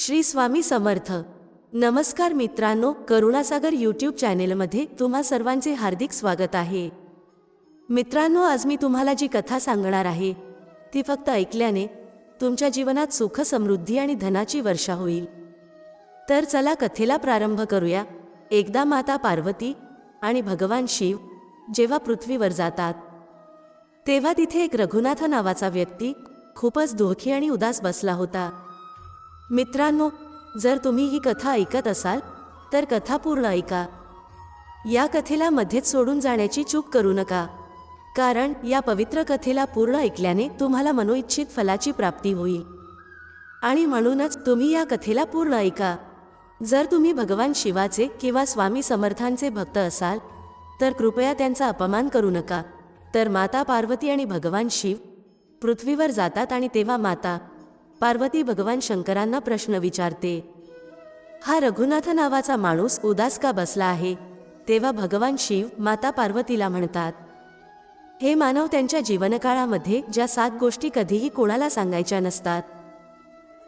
श्री स्वामी समर्थ. नमस्कार मित्रांनो करुणासागर यूट्यूब चॅनेलमध्ये तुम्हा सर्वांचे हार्दिक स्वागत आहे. मित्रांनो आज मी तुम्हाला जी कथा सांगणार आहे ती फक्त ऐकल्याने तुमच्या जीवनात सुख समृद्धी आणि धनाची वर्षा होईल. तर चला कथेला प्रारंभ करूया. एकदा माता पार्वती आणि भगवान शिव जेव्हा पृथ्वीवर जातात तेव्हा तिथे एक रघुनाथ नावाचा व्यक्ती खूपच दुःखी आणि उदास बसला होता. मित्रांनो जर तुम्ही ही कथा ऐकत असाल तर कथा पूर्ण ऐका. या कथेला मध्येच सोडून जाण्याची चूक करू नका. कारण या पवित्र कथेला पूर्ण ऐकल्याने तुम्हाला मनोइच्छित फलाची प्राप्ती होईल. आणि म्हणूनच तुम्ही या कथेला पूर्ण ऐका. जर तुम्ही भगवान शिवाचे किंवा स्वामी समर्थांचे भक्त असाल तर कृपया त्यांचा अपमान करू नका. तर माता पार्वती आणि भगवान शिव पृथ्वीवर जातात आणि तेव्हा माता पार्वती भगवान शंकरांना प्रश्न विचारते हा रघुनाथ नावाचा माणूस उदास का बसला आहे? तेव्हा भगवान शिव माता पार्वतीला म्हणतात हे मानव त्यांच्या जीवनकाळामध्ये ज्या सात गोष्टी कधीही कोणाला सांगायच्या नसतात.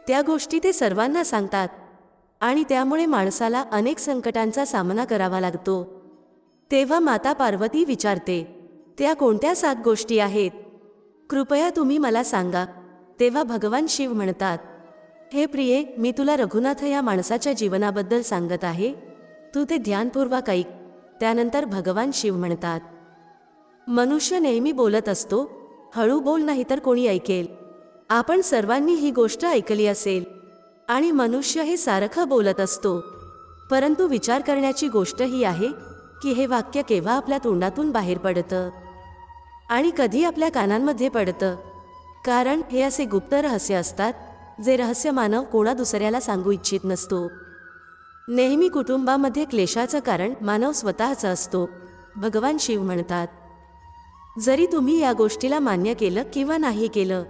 त्या गोष्टी ते सर्वांना सांगतात आणि त्यामुळे माणसाला अनेक संकटांचा सामना करावा लागतो. तेव्हा माता पार्वती विचारते त्या कोणत्या सात गोष्टी आहेत? कृपया तुम्ही मला सांगा. तेव्हा भगवान शिव म्हणतात हे प्रिये मी तुला रघुनाथ या माणसाच्या जीवनाबद्दल सांगत आहे. तू ते ध्यानपूर्वक ऐक. त्यानंतर भगवान शिव म्हणतात मनुष्य नेहमी बोलत असतो हळू बोल नाही तर कोणी ऐकेल. आपण सर्वांनी ही गोष्ट ऐकली असेल. आणि मनुष्य हे सारखं बोलत असतो. परंतु विचार करण्याची गोष्ट ही आहे की हे वाक्य केव्हा आपल्या तोंडातून बाहेर पडतं? आणि कधी आपल्या कानांमध्ये पडतं? कारण हे असे गुप्त रहस्य असतात जे रहस्य मानव कोणा दुसऱ्याला सांगू इच्छित नसतो. नेहमी कुटुंबामध्ये क्लेशाचं कारण मानव स्वतःचा असतो भगवान शिव म्हणतात. जरी तुम्ही या गोष्टीला मान्य केलं किंवा नाही केलं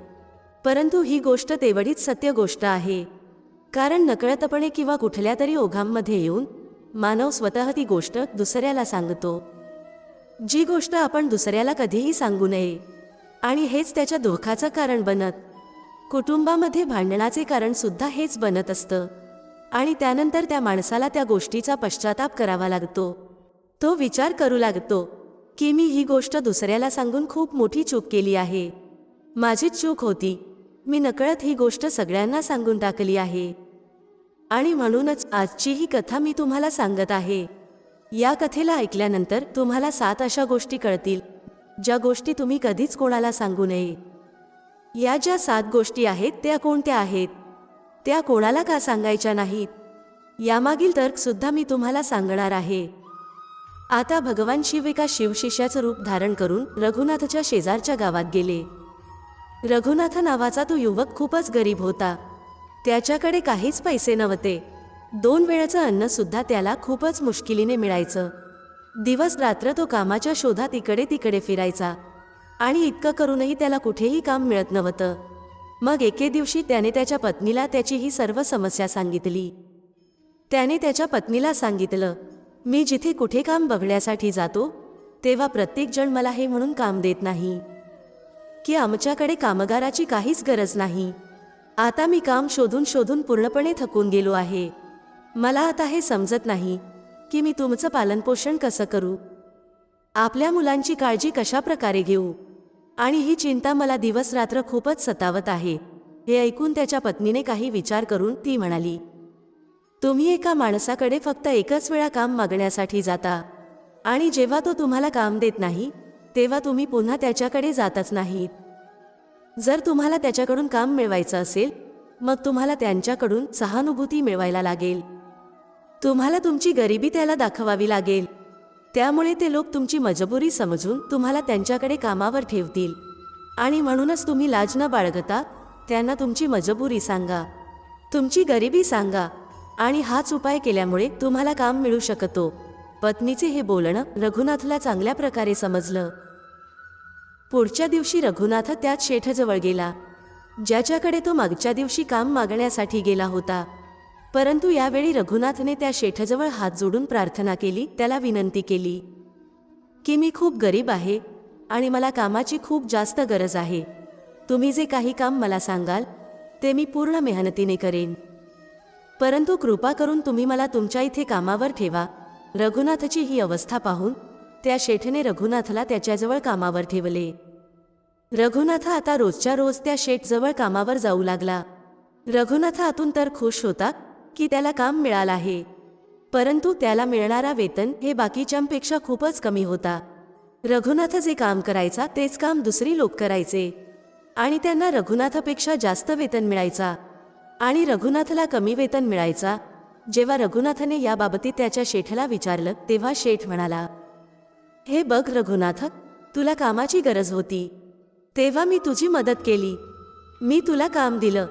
परंतु ही गोष्ट तेवढीच सत्य गोष्ट आहे. कारण नकळतपणे किंवा कुठल्या तरी ओघांमध्ये येऊन मानव स्वतः ती गोष्ट दुसऱ्याला सांगतो. जी गोष्ट आपण दुसऱ्याला कधीही सांगू नये. आणि हेच त्याच्या दुःखाचं कारण बनत. कुटुंबामध्ये भांडणाचे कारण सुद्धा हेच बनत असतं. आणि त्यानंतर त्या माणसाला त्या गोष्टीचा पश्चाताप करावा लागतो. तो विचार करू लागतो की मी ही गोष्ट दुसऱ्याला सांगून खूप मोठी चूक केली आहे. माझीच चूक होती. मी नकळत ही गोष्ट सगळ्यांना सांगून टाकली आहे. आणि म्हणूनच आजची ही कथा मी तुम्हाला सांगत आहे. या कथेला ऐकल्यानंतर तुम्हाला सात अशा गोष्टी कळतील. ज्या गोष्टी तुम्ही कधीच कोणाला सांगू नये. या ज्या सात गोष्टी आहेत त्या कोणत्या आहेत? त्या कोणाला का सांगायच्या नाहीत? यामागील तर्कसुद्धा मी तुम्हाला सांगणार आहे. आता भगवान शिव एका शिवशिष्याचं रूप धारण करून रघुनाथच्या शेजारच्या गावात गेले. रघुनाथ नावाचा तो युवक खूपच गरीब होता. त्याच्याकडे काहीच पैसे नव्हते. दोन वेळाचं अन्नसुद्धा त्याला खूपच मुश्किलीने मिळायचं. दिवस रात्र तो कामाच्या शोधात इकडे तिकडे फिरायचा. आणि इतकं करूनही त्याला कुठेही काम मिळत नव्हतं. मग एके दिवशी त्याने त्याच्या पत्नीला त्याची ही सर्व समस्या सांगितली. त्याने त्याच्या पत्नीला सांगितलं मी जिथे कुठे काम बघण्यासाठी जातो तेव्हा प्रत्येकजण मला हे म्हणून काम देत नाही. की आमच्याकडे कामगाराची काहीच गरज नाही. आता मी काम शोधून शोधून पूर्णपणे थकून गेलो आहे. मला आता हे समजत नाही. की मी तुमचं पालनपोषण कसं करू? आपल्या मुलांची काळजी कशा प्रकारे घेऊ? आणि ही चिंता मला दिवस रात्र खूपच सतावत आहे हे ऐकून त्याच्या पत्नीने काही विचार करून ती म्हणाली तुम्ही एका माणसाकडे फक्त एकच वेळा काम मागण्यासाठी जाता. आणि जेव्हा तो तुम्हाला काम देत नाही तेव्हा तुम्ही पुन्हा त्याच्याकडे जातच नाहीत. जर तुम्हाला त्याच्याकडून काम मिळवायचं असेल मग तुम्हाला त्यांच्याकडून सहानुभूती मिळवायला लागेल. तुम्हाला तुमची गरिबी त्याला दाखवावी लागेल. त्यामुळे ते लोक तुमची मजबुरी समजून तुम्हाला त्यांच्याकडे कामावर ठेवतील. आणि म्हणूनच तुम्ही लाज न बाळगता त्यांना तुमची मजबुरी सांगा. तुमची गरिबी सांगा. आणि हाच उपाय केल्यामुळे तुम्हाला काम मिळू शकतो. पत्नीचे हे बोलणं रघुनाथला चांगल्या प्रकारे समजलं. पुढच्या दिवशी रघुनाथ त्याच शेठजवळ गेला. ज्याच्याकडे तो मागच्या दिवशी काम मागण्यासाठी गेला होता. परंतु यावेळी रघुनाथने त्या शेठजवळ हात जोडून प्रार्थना केली त्याला विनंती केली की मी खूप गरीब आहे आणि मला कामाची खूप जास्त गरज आहे. तुम्ही जे काही काम मला सांगाल ते मी पूर्ण मेहनतीने करेन. परंतु कृपा करून तुम्ही मला तुमच्या इथे कामावर ठेवा रघुनाथची ही अवस्था पाहून त्या शेठने रघुनाथला त्याच्याजवळ कामावर ठेवले. रघुनाथ आता रोजच्या रोज त्या शेठजवळ कामावर जाऊ लागला. रघुनाथ आतून तर खुश होता की त्याला काम मिळालं आहे. परंतु त्याला मिळणारा वेतन हे बाकीच्यांपेक्षा खूपच कमी होता. रघुनाथ जे काम करायचा तेच काम दुसरी लोक करायचे. आणि त्यांना रघुनाथापेक्षा जास्त वेतन मिळायचा. आणि रघुनाथला कमी वेतन मिळायचा. जेव्हा रघुनाथने याबाबतीत त्याच्या शेठला विचारलं तेव्हा शेठ म्हणाला हे बघ रघुनाथ तुला कामाची गरज होती. तेव्हा मी तुझी मदत केली. मी तुला काम दिलं.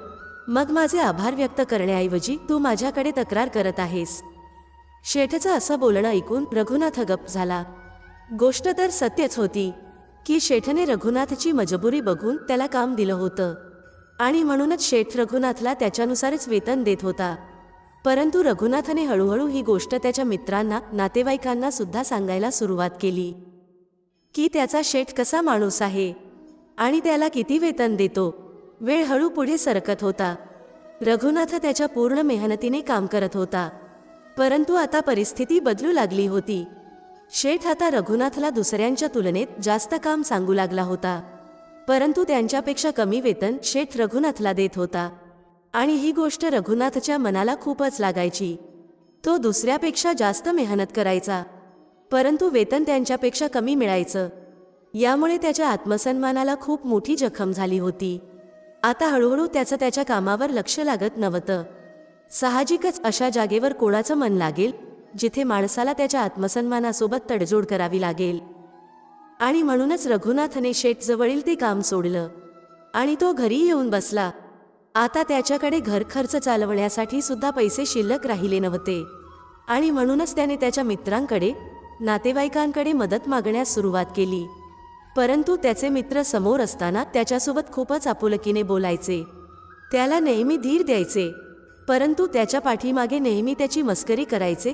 मग माझे आभार व्यक्त करण्याऐवजी तू माझ्याकडे तक्रार करत आहेस. शेठचं असं बोलणं ऐकून रघुनाथ गप झाला. गोष्ट तर सत्यच होती की शेठने रघुनाथची मजबुरी बघून त्याला काम दिलं होतं. आणि म्हणूनच शेठ रघुनाथला त्याच्यानुसारच वेतन देत होता. परंतु रघुनाथने हळूहळू ही गोष्ट त्याच्या मित्रांना नातेवाईकांना सुद्धा सांगायला सुरुवात केली. की त्याचा शेठ कसा माणूस आहे? आणि त्याला किती वेतन देतो? वेळ हळू पुढे सरकत होता. रघुनाथ त्याच्या पूर्ण मेहनतीने काम करत होता. परंतु आता परिस्थिती बदलू लागली होती. शेठ आता रघुनाथला दुसऱ्यांच्या तुलनेत जास्त काम सांगू लागला होता. परंतु त्यांच्यापेक्षा कमी वेतन शेठ रघुनाथला देत होता. आणि ही गोष्ट रघुनाथच्या मनाला खूपच लागायची. तो दुसऱ्यापेक्षा जास्त मेहनत करायचा. परंतु वेतन त्यांच्यापेक्षा कमी मिळायचं. यामुळे त्याच्या आत्मसन्मानाला खूप मोठी जखम झाली होती. आता हळूहळू त्याचं त्याच्या कामावर लक्ष लागत नव्हतं. साहजिकच अशा जागेवर कोणाचं मन लागेल जिथे माणसाला त्याच्या आत्मसन्मानासोबत तडजोड करावी लागेल? आणि म्हणूनच रघुनाथने शेठजवळील ते काम सोडलं. आणि तो घरी येऊन बसला. आता त्याच्याकडे घरखर्च चालवण्यासाठी सुद्धा पैसे शिल्लक राहिले नव्हते. आणि म्हणूनच त्याने त्याच्या मित्रांकडे नातेवाईकांकडे मदत मागण्यास सुरुवात केली. परंतु त्याचे मित्र समोर असताना त्याच्यासोबत खूपच आपुलकीने बोलायचे. त्याला नेहमी धीर द्यायचे. परंतु त्याच्या पाठीमागे नेहमी त्याची मस्करी करायचे.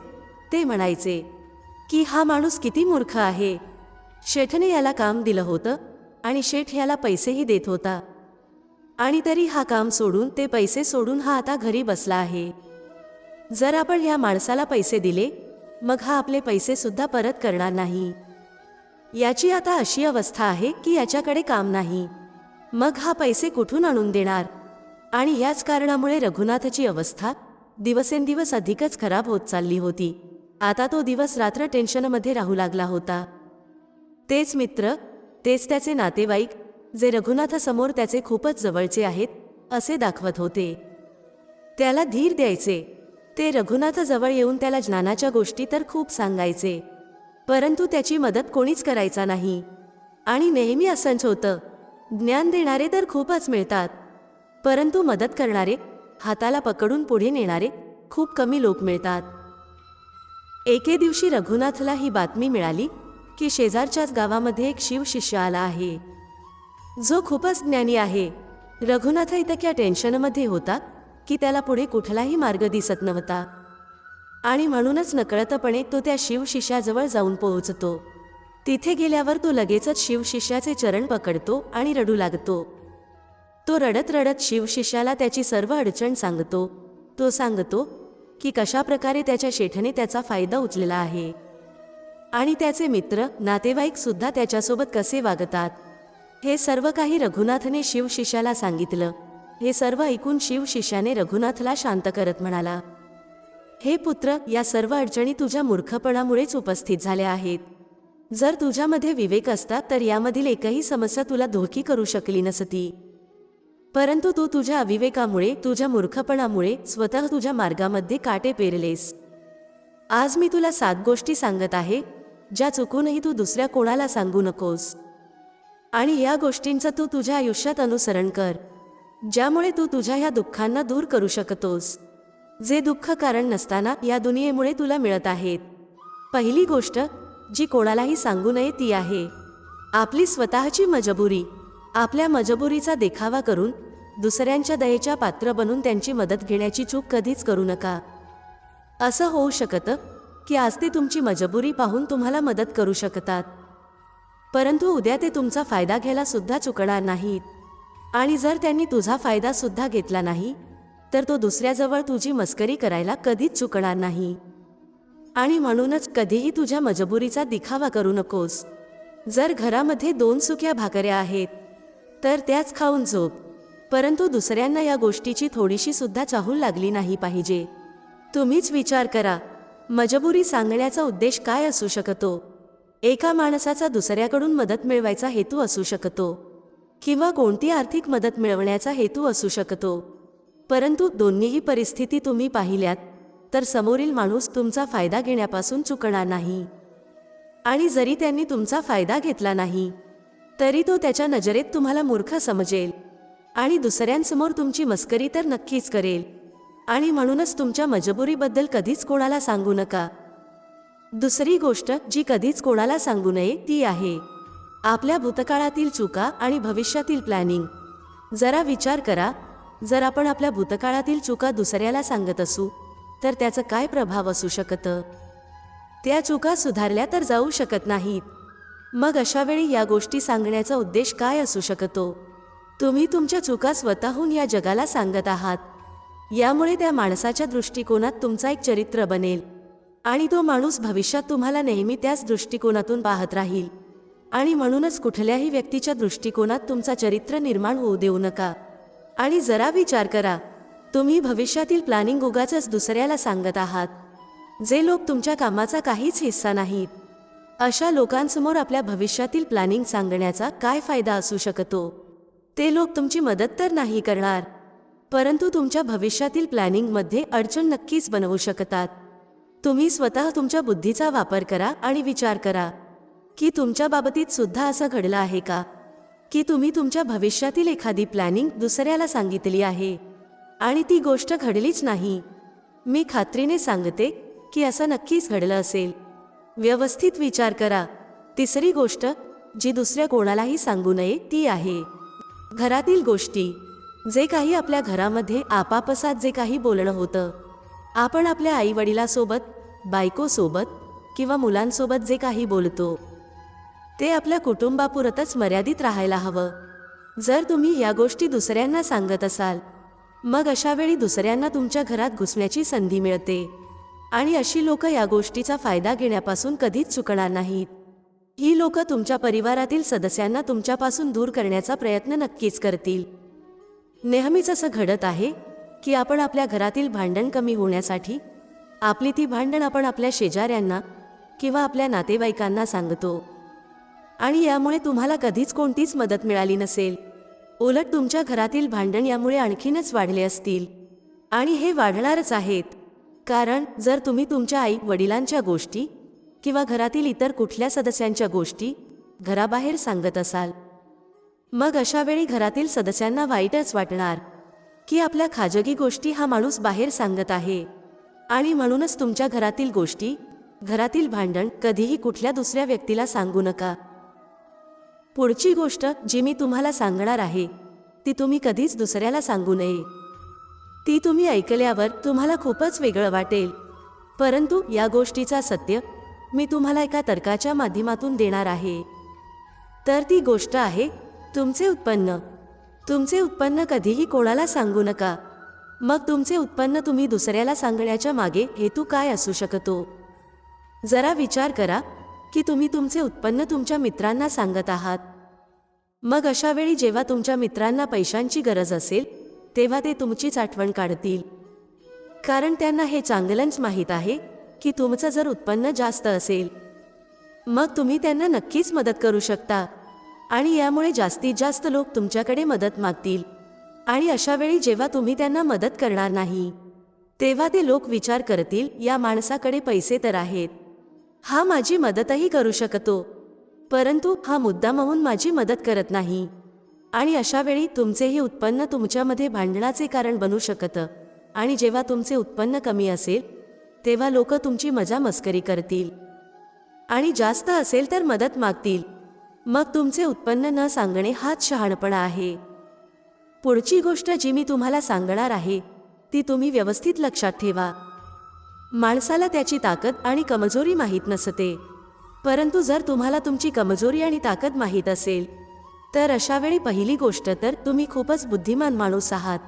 ते म्हणायचे की हा माणूस किती मूर्ख आहे. शेठने याला काम दिलं होतं आणि शेठ याला पैसेही देत होता. आणि तरी हा काम सोडून ते पैसे सोडून हा आता घरी बसला आहे. जर आपण ह्या माणसाला पैसे दिले मग हा आपले पैसेसुद्धा परत करणार नाही. याची आता अशी अवस्था आहे की याच्याकडे काम नाही. मग हा पैसे कुठून आणून देणार? आणि याच कारणामुळे रघुनाथची अवस्था दिवसेंदिवस अधिकच खराब होत चालली होती. आता तो दिवस रात्र टेन्शनमध्ये राहू लागला होता. तेच मित्र तेच त्याचे नातेवाईक जे रघुनाथासमोर त्याचे खूपच जवळचे आहेत असे दाखवत होते. त्याला धीर द्यायचे. ते रघुनाथजवळ येऊन त्याला ज्ञानाच्या गोष्टी तर खूप सांगायचे. परंतु त्याची मदत कोणीच करायचा नाही. आणि नेहमी असंच होतं. ज्ञान देणारे तर खूपच मिळतात. परंतु मदत करणारे हाताला पकडून पुढे नेणारे खूप कमी लोक मिळतात. एके दिवशी रघुनाथला ही बातमी मिळाली की शेजारच्याच गावामध्ये एक शिवशिष्य आला आहे. जो खूपच ज्ञानी आहे. रघुनाथ इतक्या टेन्शनमध्ये होता की त्याला पुढे कुठलाही मार्ग दिसत नव्हता. आणि म्हणूनच नकळतपणे तो त्या शिवशिष्याजवळ जाऊन पोहोचतो. तिथे गेल्यावर तो लगेचच शिवशिष्याचे चरण पकडतो आणि रडू लागतो. तो रडत रडत शिवशिष्याला त्याची सर्व अडचण सांगतो. तो सांगतो की कशा प्रकारे त्याच्या शेठने त्याचा फायदा उचलेला आहे. आणि त्याचे मित्र नातेवाईकसुद्धा त्याच्यासोबत कसे वागतात? हे सर्व काही रघुनाथने शिवशिष्याला सांगितलं. हे सर्व ऐकून शिवशिष्याने रघुनाथला शांत करत म्हणाला हे पुत्र या सर्व अडचणी तुझ्या मूर्खपणामुळेच उपस्थित झाल्या आहेत. जर तुझ्यामध्ये विवेक असता तर यामधील एकही समस्या तुला धोकी करू शकली नसती. परंतु तू तुझ्या अविवेकामुळे तुझ्या मूर्खपणामुळे स्वतः तुझ्या मार्गामध्ये काटे पेरलेस. आज मी तुला सात गोष्टी सांगत आहे ज्या चुकूनही तू दुसऱ्या कोणाला सांगू नकोस. आणि या गोष्टींचं तू तुझ्या आयुष्यात अनुसरण कर ज्यामुळे तू तुझ्या ह्या दुःखांना दूर करू शकतोस. जे दुःख कारण नसताना या दुनियेमुळे तुला मिळत आहेत. पहिली गोष्ट जी कोणालाही सांगू नये ती आहे. आपली स्वतःची मजबुरी. आपल्या मजबुरीचा देखावा करून दुसऱ्यांच्या दयेच्या पात्र बनून त्यांची मदत घेण्याची चूक कधीच करू नका. असं होऊ शकतं की आज ते तुमची मजबुरी पाहून तुम्हाला मदत करू शकतात. परंतु उद्या ते तुमचा फायदा घ्यायला सुद्धा चुकणार नाहीत. आणि जर त्यांनी तुझा फायदा सुद्धा घेतला नाही तर तो दुसऱ्याजवळ तुझी मस्करी करायला कधीच चुकणार नाही. आणि म्हणूनच कधीही तुझ्या मजबुरीचा दिखावा करू नकोस. जर घरामध्ये दोन सुक्या भाकऱ्या आहेत तर त्याच खाऊन झोप. परंतु दुसऱ्यांना या गोष्टीची थोडीशी सुद्धा चाहूल लागली नाही पाहिजे. तुम्हीच विचार करा मजबुरी सांगण्याचा उद्देश काय असू शकतो? एका माणसाचा दुसऱ्याकडून मदत मिळवायचा हेतू असू शकतो. किंवा कोणती आर्थिक मदत मिळवण्याचा हेतू असू शकतो? परंतु दोन्हीही परिस्थिती तुम्ही पाहिल्यात तर समोरील माणूस तुमचा फायदा घेण्यापासून चुकणार नाही. आणि जरी त्यांनी तुमचा फायदा घेतला नाही तरी तो त्याच्या नजरेत तुम्हाला मूर्ख समजेल आणि दुसऱ्यांसमोर तुमची मस्करी तर नक्कीच करेल. आणि म्हणूनच तुमच्या मजबुरीबद्दल कधीच कोणाला सांगू नका. दुसरी गोष्ट जी कधीच कोणाला सांगू नये ती आहे आपल्या भूतकाळातील चुका आणि भविष्यातील प्लॅनिंग. जरा विचार करा जर आपण आपल्या भूतकाळातील चुका दुसऱ्याला सांगत असू तर त्याचं काय प्रभाव असू शकतं? त्या चुका सुधारल्या तर जाऊ शकत नाहीत. मग अशावेळी या गोष्टी सांगण्याचा उद्देश काय असू शकतो? तुम्ही तुमच्या चुका स्वतःहून या जगाला सांगत आहात. यामुळे त्या माणसाच्या दृष्टिकोनात तुमचा एक चरित्र बनेल. आणि तो माणूस भविष्यात तुम्हाला नेहमी त्याच दृष्टिकोनातून पाहत राहील. आणि म्हणूनच कुठल्याही व्यक्तीच्या दृष्टिकोनात तुमचा चरित्र निर्माण होऊ देऊ नका. आणि जरा विचार करा. तुम्ही भविष्यातील प्लॅनिंग उगाच दुसऱ्याला सांगत आहात. जे लोक तुमच्या कामाचा काहीच हिस्सा नाहीत. अशा लोकांसमोर आपल्या भविष्यातील प्लॅनिंग सांगण्याचा काय फायदा असू शकतो? ते लोक तुमची मदत तर नाही करणार परंतु तुमच्या भविष्यातील प्लॅनिंगमध्ये अडचण नक्कीच बनवू शकतात. तुम्ही स्वतः तुमच्या बुद्धीचा वापर करा आणि विचार करा की तुमच्या बाबतीत सुद्धा असं घडलं आहे का? की तुम्ही तुमच्या भविष्यातील एखादी प्लॅनिंग दुसऱ्याला सांगितली आहे आणि ती गोष्ट घडलीच नाही. मी खात्रीने सांगते की असं नक्कीच घडलं असेल. व्यवस्थित विचार करा. तिसरी गोष्ट जी दुसऱ्या कोणालाही सांगू नये ती आहे. घरातील गोष्टी जे काही आपल्या घरामध्ये आपापसात जे काही बोलणं होतं आपण आपल्या आईवडिलासोबत बायकोसोबत किंवा मुलांसोबत जे काही बोलतो ते आपल्या कुटुंबापुरतच मर्यादित राहायला हवं. जर तुम्ही या गोष्टी दुसऱ्यांना सांगत असाल मग अशा वेळी दुसऱ्यांना तुमच्या घरात घुसण्याची संधी मिळते. आणि अशी लोक या गोष्टीचा फायदा घेण्यापासून कधीच चुकणार नाहीत. ही लोक तुमच्या परिवारातील सदस्यांना तुमच्यापासून दूर करण्याचा प्रयत्न नक्कीच करतील. नेहमीच असं घडत आहे की आपण आपल्या घरातील भांडण कमी होण्यासाठी आपली ती भांडण आपण आपल्या शेजाऱ्यांना किंवा आपल्या नातेवाईकांना सांगतो. आणि यामुळे तुम्हाला कधीच कोणतीच मदत मिळाली नसेल. उलट तुमच्या घरातील भांडण यामुळे आणखीनच वाढले असतील. आणि हे वाढणारच आहेत. कारण जर तुम्ही तुमच्या आई वडिलांच्या गोष्टी किंवा घरातील इतर कुठल्या सदस्यांच्या गोष्टी घराबाहेर सांगत असाल मग अशावेळी घरातील सदस्यांना वाईटच वाटणार की आपल्या खाजगी गोष्टी हा माणूस बाहेर सांगत आहे. आणि म्हणूनच तुमच्या घरातील गोष्टी घरातील भांडण कधीही कुठल्या दुसऱ्या व्यक्तीला सांगू नका. पुढची गोष्ट जी मी तुम्हाला सांगणार आहे ती तुम्ही कधीच दुसऱ्याला सांगू नये. ती तुम्ही ऐकल्यावर तुम्हाला खूपच वेगळं वाटेल. परंतु या गोष्टीचा सत्य मी तुम्हाला एका तर्काच्या माध्यमातून देणार आहे. तर ती गोष्ट आहे तुमचे उत्पन्न. तुमचे उत्पन्न कधीही कोणाला सांगू नका. मग तुमचे उत्पन्न तुम्ही दुसऱ्याला सांगण्याच्या मागे हेतू काय असू शकतो? जरा विचार करा. की तुम्ही तुमचे उत्पन्न तुमच्या मित्रांना सांगत आहात. मग अशा वेळी जेव्हा तुमच्या मित्रांना पैशांची गरज असेल तेव्हा ते तुमचीच आठवण काढतील. कारण त्यांना हे चांगलंच माहीत आहे की तुमचं जर उत्पन्न जास्त असेल मग तुम्ही त्यांना नक्कीच मदत करू शकता. आणि यामुळे जास्तीत जास्त लोक तुमच्याकडे मदत मागतील. आणि अशा वेळी जेव्हा तुम्ही त्यांना मदत करणार नाही तेव्हा ते लोक विचार करतील या माणसाकडे पैसे तर आहेत. हा माझी मदतही करू शकतो. परंतु हा मुद्दामहून माझी मदत करत नाही. आणि अशा वेळी तुमचेही उत्पन्न तुमच्यामध्ये भांडणाचे कारण बनू शकतं. आणि जेव्हा तुमचे उत्पन्न कमी असेल तेव्हा लोक तुमची मजा मस्करी करतील. आणि जास्त असेल तर मदत मागतील. मग तुमचे उत्पन्न न सांगणे हाच शहाणपणा आहे. पुढची गोष्ट जी मी तुम्हाला सांगणार आहे ती तुम्ही व्यवस्थित लक्षात ठेवा. माणसाला त्याची ताकद आणि कमजोरी माहीत नसते. परंतु जर तुम्हाला तुमची कमजोरी आणि ताकद माहीत असेल तर अशा वेळी पहिली गोष्ट तर तुम्ही खूपच बुद्धिमान माणूस आहात.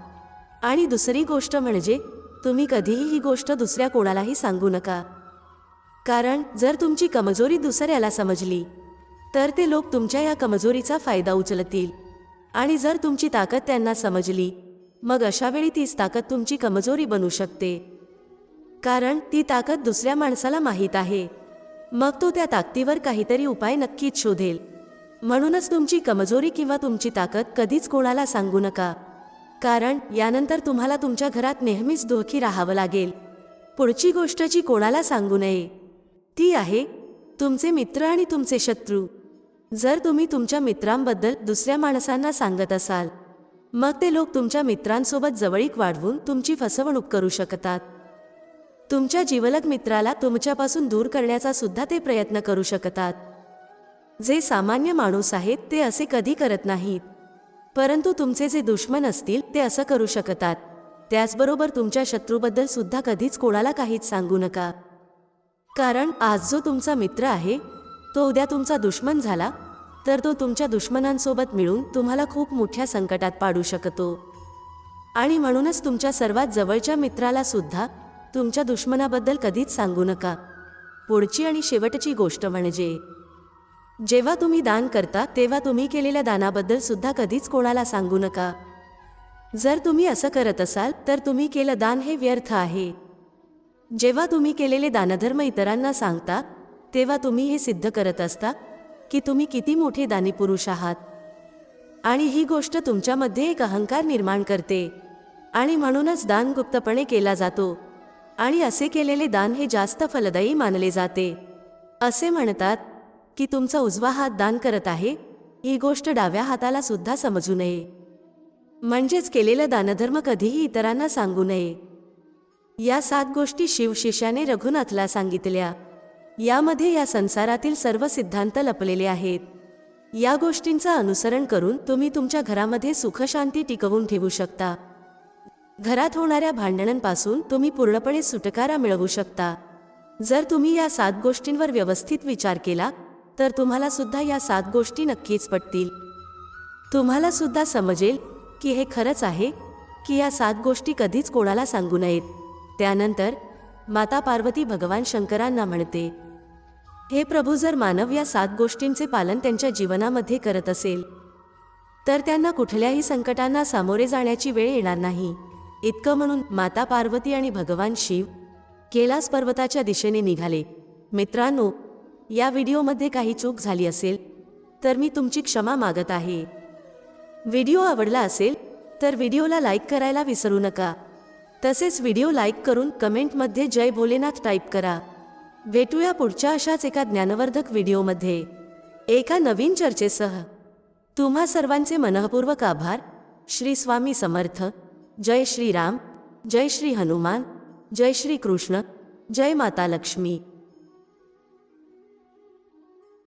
आणि दुसरी गोष्ट म्हणजे तुम्ही कधीही ही गोष्ट दुसऱ्या कोणालाही सांगू नका. कारण जर तुमची कमजोरी दुसऱ्याला समजली तर ते लोक तुमच्या या कमजोरीचा फायदा उचलतील. आणि जर तुमची ताकद त्यांना समजली मग अशावेळी तीच ताकद तुमची कमजोरी बनू शकते. कारण ती ताकद दुसऱ्या माणसाला माहीत आहे. मग तो त्या ताकदीवर काहीतरी उपाय नक्कीच शोधेल. म्हणूनच तुमची कमजोरी किंवा तुमची ताकद कधीच कोणाला सांगू नका. कारण यानंतर तुम्हाला तुमच्या घरात नेहमीच दुःखी राहावं लागेल. पुढची गोष्ट जी कोणाला सांगू नये. ती आहे तुमचे मित्र आणि तुमचे शत्रू. जर तुम्ही तुमच्या मित्रांबद्दल दुसऱ्या माणसांना सांगत असाल मग ते लोक तुमच्या मित्रांसोबत जवळीक वाढवून तुमची फसवणूक करू शकतात. तुमच्या जीवलग मित्राला तुमच्यापासून दूर करण्याचा सुद्धा ते प्रयत्न करू शकतात. जे सामान्य माणूस आहेत ते असे कधी करत नाहीत. परंतु तुमचे जे दुश्मन असतील ते असं करू शकतात. त्याचबरोबर तुमच्या शत्रूबद्दल सुद्धा कधीच कोणाला काहीच सांगू नका. कारण आज जो तुमचा मित्र आहे तो उद्या तुमचा दुश्मन झाला तर तो तुमच्या दुश्मनांसोबत मिळून तुम्हाला खूप मोठ्या संकटात पाडू शकतो. आणि म्हणूनच तुमच्या सर्वात जवळच्या मित्राला सुद्धा तुमच्या दुश्मनाबद्दल कधीच सांगू नका. पुढची आणि शेवटची गोष्ट म्हणजे जेव्हा तुम्ही दान करता तेव्हा तुम्ही केलेल्या दानाबद्दल सुद्धा कधीच कोणाला सांगू नका. जर तुम्ही असं करत असाल तर तुम्ही केलं दान हे व्यर्थ आहे. जेव्हा तुम्ही केलेले दानधर्म इतरांना सांगता तेव्हा तुम्ही हे सिद्ध करत असता की तुम्ही किती मोठे दानी पुरुष आहात. आणि ही गोष्ट तुमच्यामध्ये एक अहंकार निर्माण करते. आणि म्हणूनच दान गुप्तपणे केला जातो. आणि असे केलेले दान हे जास्त फलदायी मानले जाते. असे म्हणतात की तुमचा उजवा हात दान करत आहे ही गोष्ट डाव्या हाताला सुद्धा समजू नये. म्हणजेच केलेलं दानधर्म कधीही इतरांना सांगू नये. या सात गोष्टी शिवशिष्याने रघुनाथला सांगितल्या. यामध्ये या संसारातील सर्व सिद्धांत लपलेले आहेत. या गोष्टींचं अनुसरण करून तुम्ही तुमच्या घरामध्ये सुखशांती टिकवून ठेवू शकता. घरात होणाऱ्या भांडणांपासून तुम्ही पूर्णपणे सुटकारा मिळवू शकता. जर तुम्ही या सात गोष्टींवर व्यवस्थित विचार केला तर तुम्हाला सुद्धा या सात गोष्टी नक्कीच पटतील. तुम्हाला सुद्धा समजेल की हे खरंच आहे की या सात गोष्टी कधीच कोणाला सांगू नयेत. त्यानंतर माता पार्वती भगवान शंकरांना म्हणते हे प्रभू जर मानव या सात गोष्टींचे पालन त्यांच्या जीवनामध्ये करत असेल तर त्यांना कुठल्याही संकटांना सामोरे जाण्याची वेळ येणार नाही. इतकं म्हणून माता पार्वती आणि भगवान शिव कैलास पर्वताच्या दिशेने निघाले. मित्रांनो या व्हिडिओमध्ये काही चूक झाली असेल तर मी तुमची क्षमा मागत आहे. व्हिडिओ आवडला असेल तर व्हिडिओला लाईक करायला विसरू नका. तसेच व्हिडिओ लाईक करून कमेंटमध्ये जय भोलेनाथ टाईप करा. भेटूया पुढच्या अशाच एका ज्ञानवर्धक व्हिडिओमध्ये. एका नवीन चर्चेसह. तुम्हा सर्वांचे मनःपूर्वक आभार. श्री स्वामी समर्थ. जय श्री राम जय श्री हनुमान जय श्री कृष्ण जय माता लक्ष्मी.